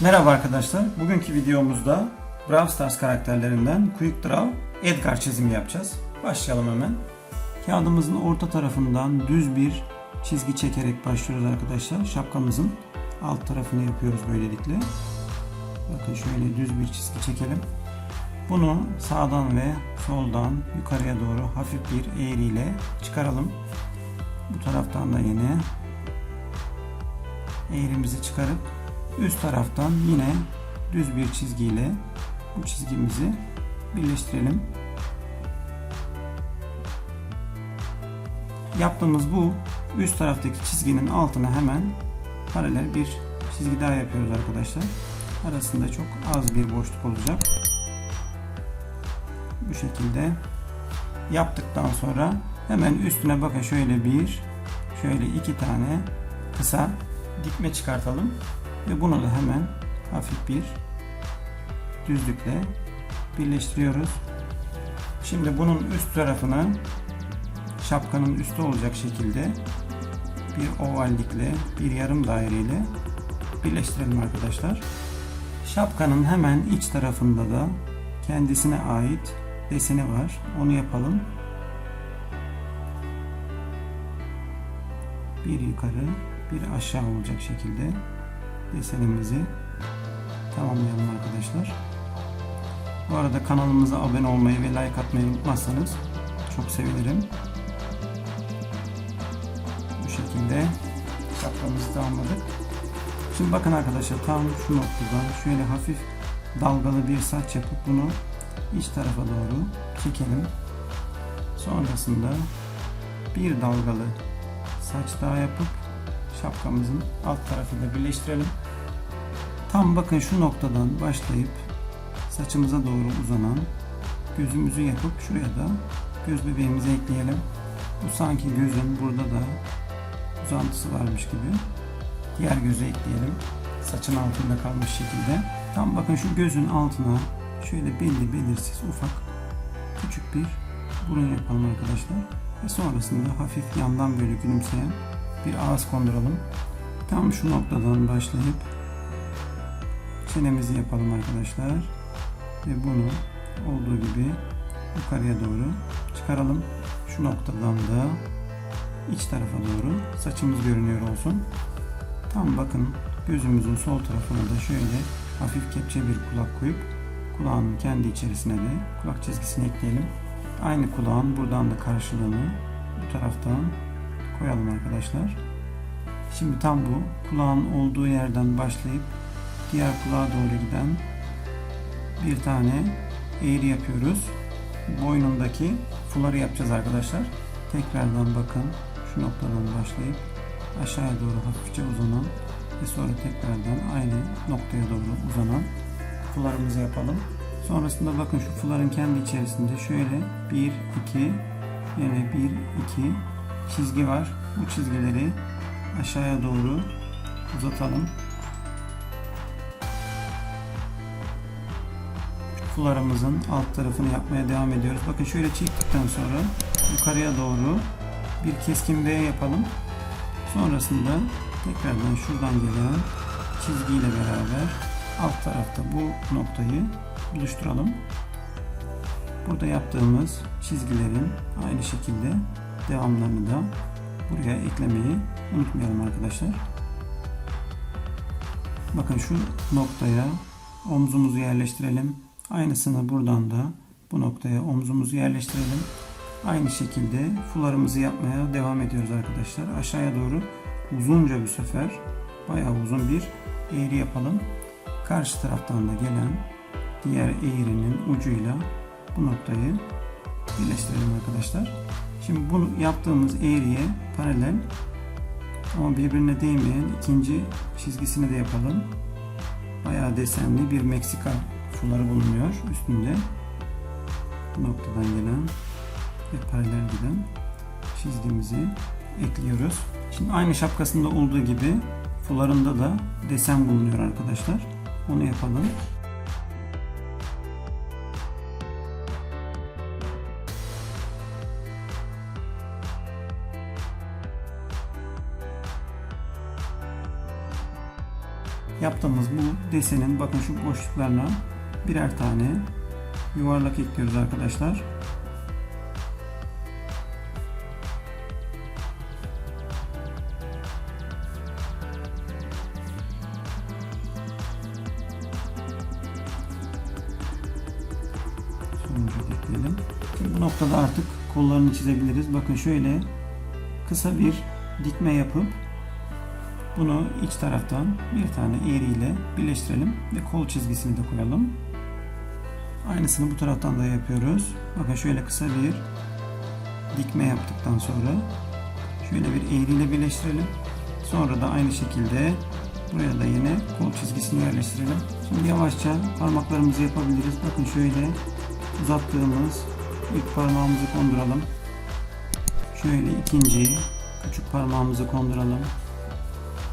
Merhaba arkadaşlar. Bugünkü videomuzda Brawl Stars karakterlerinden Quick Draw Edgar çizimi yapacağız. Başlayalım hemen. Kağıdımızın orta tarafından düz bir çizgi çekerek başlıyoruz arkadaşlar. Şapkamızın alt tarafını yapıyoruz böylelikle. Bakın şöyle düz bir çizgi çekelim. Bunu sağdan ve soldan yukarıya doğru hafif bir eğriyle çıkaralım. Bu taraftan da yine eğrimizi çıkarıp üst taraftan yine düz bir çizgiyle bu çizgimizi birleştirelim. Yaptığımız bu üst taraftaki çizginin altına hemen paralel bir çizgi daha yapıyoruz arkadaşlar. Arasında çok az bir boşluk olacak. Bu şekilde yaptıktan sonra hemen üstüne bakın şöyle bir şöyle iki tane kısa dikme çıkartalım ve bunu da hemen hafif bir düzlükle birleştiriyoruz. Şimdi bunun üst tarafını şapkanın üstü olacak şekilde bir ovallikle bir yarım daireyle birleştirelim arkadaşlar. Şapkanın hemen iç tarafında da kendisine ait deseni var. Onu yapalım. Bir yukarı, bir aşağı olacak şekilde desenimizi tamamlayalım arkadaşlar. Bu arada kanalımıza abone olmayı ve like atmayı unutmazsanız çok sevinirim. Bu şekilde şapkamızı tamamladık. Şimdi bakın arkadaşlar tam şu noktadan şöyle hafif dalgalı bir saç yapıp bunu iç tarafa doğru çekelim. Sonrasında bir dalgalı saç daha yapıp şapkamızın alt tarafıyla birleştirelim. Tam bakın şu noktadan başlayıp saçımıza doğru uzanan gözümüzü yapıp şuraya da göz bebeğimizi ekleyelim. Bu sanki gözün burada da uzantısı varmış gibi. Diğer gözü ekleyelim. Saçın altında kalmış şekilde. Tam bakın şu gözün altına şöyle belli belirsiz ufak küçük bir burun yapalım arkadaşlar. Ve sonrasında hafif yandan böyle gülümseyen bir ağız konduralım. Tam şu noktadan başlayıp çenemizi yapalım arkadaşlar. Ve bunu olduğu gibi yukarıya doğru çıkaralım. Şu noktadan da iç tarafa doğru saçımız görünüyor olsun. Tam bakın gözümüzün sol tarafına da şöyle hafif kepçe bir kulak koyup kulağın kendi içerisine de kulak çizgisini ekleyelim. Aynı kulağın buradan da karşılığını bu taraftan koyalım arkadaşlar. Şimdi tam bu kulağın olduğu yerden başlayıp diğer kulağa doğru giden bir tane eğri yapıyoruz. Boynundaki fuları yapacağız arkadaşlar. Tekrardan bakın şu noktadan başlayıp aşağıya doğru hafifçe uzanan ve sonra tekrardan aynı noktaya doğru uzanan fularımızı yapalım. Sonrasında bakın şu fuların kendi içerisinde şöyle 1 2 yine 1 2 çizgi var. Bu çizgileri aşağıya doğru uzatalım. Fularımızın alt tarafını yapmaya devam ediyoruz. Bakın şöyle çektikten sonra yukarıya doğru bir keskin V yapalım. Sonrasında tekrardan şuradan gelen çizgiyle beraber alt tarafta bu noktayı buluşturalım. Burada yaptığımız çizgilerin aynı şekilde devamlarını da buraya eklemeyi unutmayalım arkadaşlar. Bakın şu noktaya omzumuzu yerleştirelim. Aynısını buradan da bu noktaya omzumuzu yerleştirelim. Aynı şekilde fularımızı yapmaya devam ediyoruz arkadaşlar. Aşağıya doğru uzunca bir sefer bayağı uzun bir eğri yapalım. Karşı taraftan da gelen diğer eğrinin ucuyla bu noktayı birleştirelim arkadaşlar. Şimdi bunu yaptığımız eğriye paralel ama birbirine değmeyen ikinci çizgisini de yapalım. Bayağı desenli bir Meksika fuları bulunuyor üstünde. Bu noktadan gelen ve paralel giden çizgimizi ekliyoruz. Şimdi aynı şapkasında olduğu gibi fularında da desen bulunuyor arkadaşlar. Onu yapalım. Yaptığımız bu desenin bakın şu boşluklarına birer tane yuvarlak ekliyoruz arkadaşlar. Ekleyelim. Şimdi bu noktada artık kollarını çizebiliriz. Bakın şöyle kısa bir dikme yapıp bunu iç taraftan bir tane eğriyle birleştirelim ve kol çizgisini de koyalım. Aynısını bu taraftan da yapıyoruz. Bakın şöyle kısa bir dikme yaptıktan sonra şöyle bir eğriyle birleştirelim. Sonra da aynı şekilde buraya da yine kol çizgisini yerleştirelim. Şimdi yavaşça parmaklarımızı yapabiliriz. Bakın şöyle uzattığımız ilk parmağımızı konduralım. Şöyle ikinci küçük parmağımızı konduralım.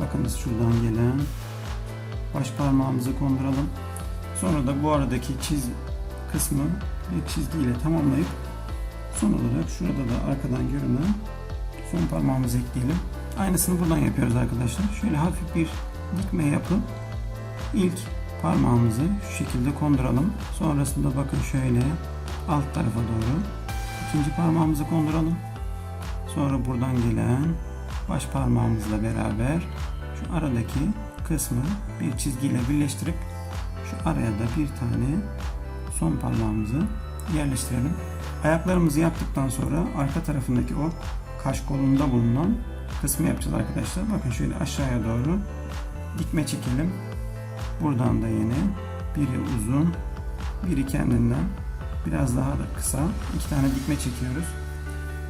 Bakınız şuradan gelen baş parmağımızı konduralım. Sonra da bu aradaki çiz kısmı bir çizgiyle tamamlayıp son olarak şurada da arkadan görünen son parmağımızı ekleyelim. Aynısını buradan yapıyoruz arkadaşlar. Şöyle hafif bir dikme yapıp ilk parmağımızı şu şekilde konduralım. Sonrasında bakın şöyle alt tarafa doğru ikinci parmağımızı konduralım. Sonra buradan gelen baş parmağımızla beraber şu aradaki kısmı bir çizgiyle birleştirip şu araya da bir tane son parmağımızı yerleştirelim. Ayaklarımızı yaptıktan sonra arka tarafındaki o kaş kolunda bulunan kısmı yapacağız arkadaşlar. Bakın şöyle aşağıya doğru dikme çekelim. Buradan da yine biri uzun, biri kendinden biraz daha da kısa iki tane dikme çekiyoruz.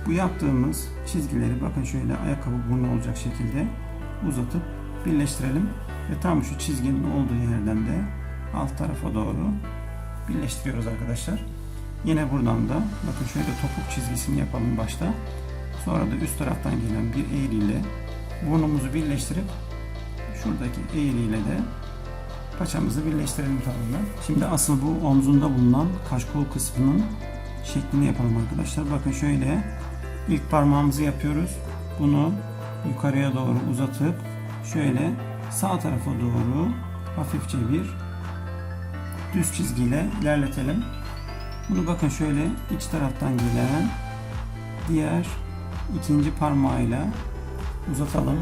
Bu yaptığımız çizgileri bakın şöyle ayakkabı burnu olacak şekilde uzatıp birleştirelim ve tam şu çizginin olduğu yerden de alt tarafa doğru birleştiriyoruz arkadaşlar. Yine buradan da bakın şöyle topuk çizgisini yapalım başta. Sonra da üst taraftan gelen bir eğriyle burnumuzu birleştirip şuradaki eğriyle de paçamızı birleştirelim tamamen. Şimdi asıl bu omzunda bulunan kaş kol kısmının şeklini yapalım arkadaşlar. Bakın şöyle ilk parmağımızı yapıyoruz. Bunu yukarıya doğru uzatıp şöyle sağ tarafa doğru hafifçe bir düz çizgiyle ilerletelim. Bunu bakın şöyle iç taraftan gelen diğer ikinci parmağıyla uzatalım.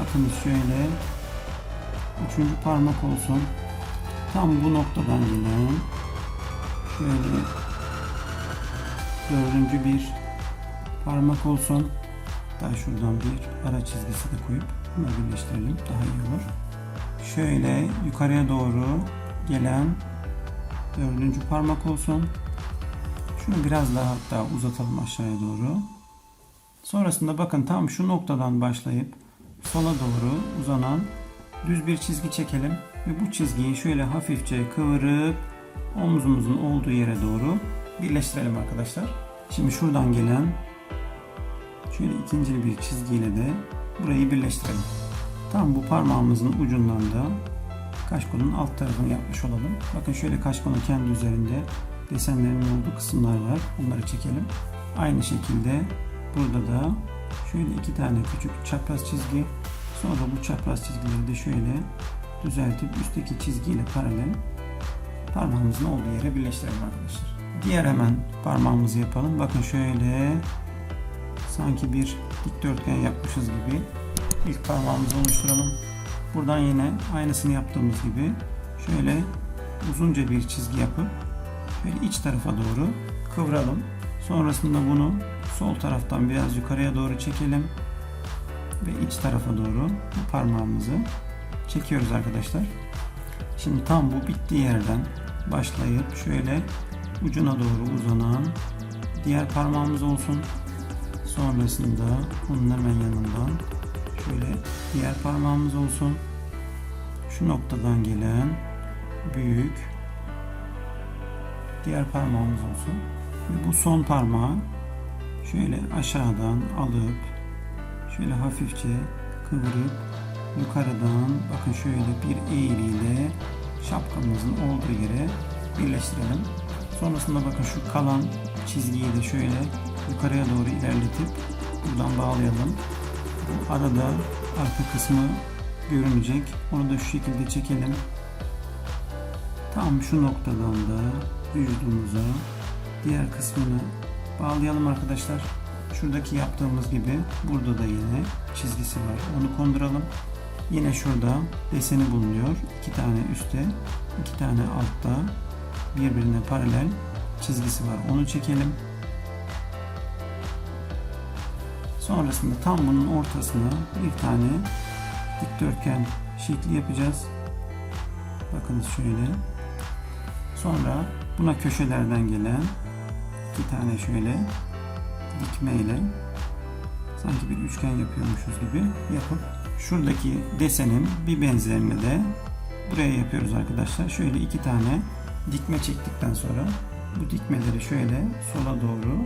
Bakın şöyle üçüncü parmak olsun. Tam bu noktadan gelen şöyle dördüncü bir parmak olsun. Daha şuradan bir ara çizgisi de koyup bunu birleştirelim. Daha iyi olur. Şöyle yukarıya doğru gelen dördüncü parmak olsun. Şunu biraz daha hatta uzatalım aşağıya doğru. Sonrasında bakın tam şu noktadan başlayıp sola doğru uzanan düz bir çizgi çekelim ve bu çizgiyi şöyle hafifçe kıvırıp omzumuzun olduğu yere doğru birleştirelim arkadaşlar. Şimdi şuradan gelen şöyle ikinci bir çizgiyle de burayı birleştirelim. Tam bu parmağımızın ucundan da kaşkonun alt tarafını yapmış olalım. Bakın şöyle kaşkonun kendi üzerinde desenlerin olduğu kısımlar var. Onları çekelim. Aynı şekilde burada da şöyle iki tane küçük çapraz çizgi sonra bu çapraz çizgileri de şöyle düzeltip üstteki çizgiyle paralel parmağımızın olduğu yere birleştirelim arkadaşlar. Diğer hemen parmağımızı yapalım. Bakın şöyle sanki bir dikdörtgen yapmışız gibi ilk parmağımızı oluşturalım. Buradan yine aynısını yaptığımız gibi şöyle uzunca bir çizgi yapıp şöyle iç tarafa doğru kıvıralım. Sonrasında bunu sol taraftan biraz yukarıya doğru çekelim ve iç tarafa doğru bu parmağımızı çekiyoruz arkadaşlar. Şimdi tam bu bittiği yerden başlayıp şöyle ucuna doğru uzanan diğer parmağımız olsun. Sonrasında bunun hemen yanından şöyle diğer parmağımız olsun. Şu noktadan gelen büyük diğer parmağımız olsun. Ve bu son parmağı şöyle aşağıdan alıp şöyle hafifçe kıvırıp yukarıdan bakın şöyle bir eğriyle şapkamızın olduğu yere birleştirelim. Sonrasında bakın şu kalan çizgiyi de şöyle yukarıya doğru ilerletip buradan bağlayalım. Bu arada arka kısmı görünecek. Onu da şu şekilde çekelim. Tam şu noktadan da vücudumuza diğer kısmını bağlayalım arkadaşlar. Şuradaki yaptığımız gibi burada da yine çizgisi var. Onu konduralım. Yine şurada deseni bulunuyor. İki tane üstte, iki tane altta birbirine paralel çizgisi var. Onu çekelim. Sonrasında tam bunun ortasına bir tane dikdörtgen şekli yapacağız. Bakınız şöyle. Sonra buna köşelerden gelen iki tane şöyle dikme ile sanki bir üçgen yapıyormuşuz gibi yapıp şuradaki desenin bir benzerini de buraya yapıyoruz arkadaşlar. Şöyle iki tane dikme çektikten sonra bu dikmeleri şöyle sola doğru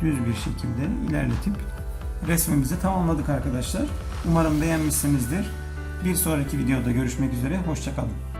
düz bir şekilde ilerletip resmimizi tamamladık arkadaşlar. Umarım beğenmişsinizdir. Bir sonraki videoda görüşmek üzere. Hoşçakalın.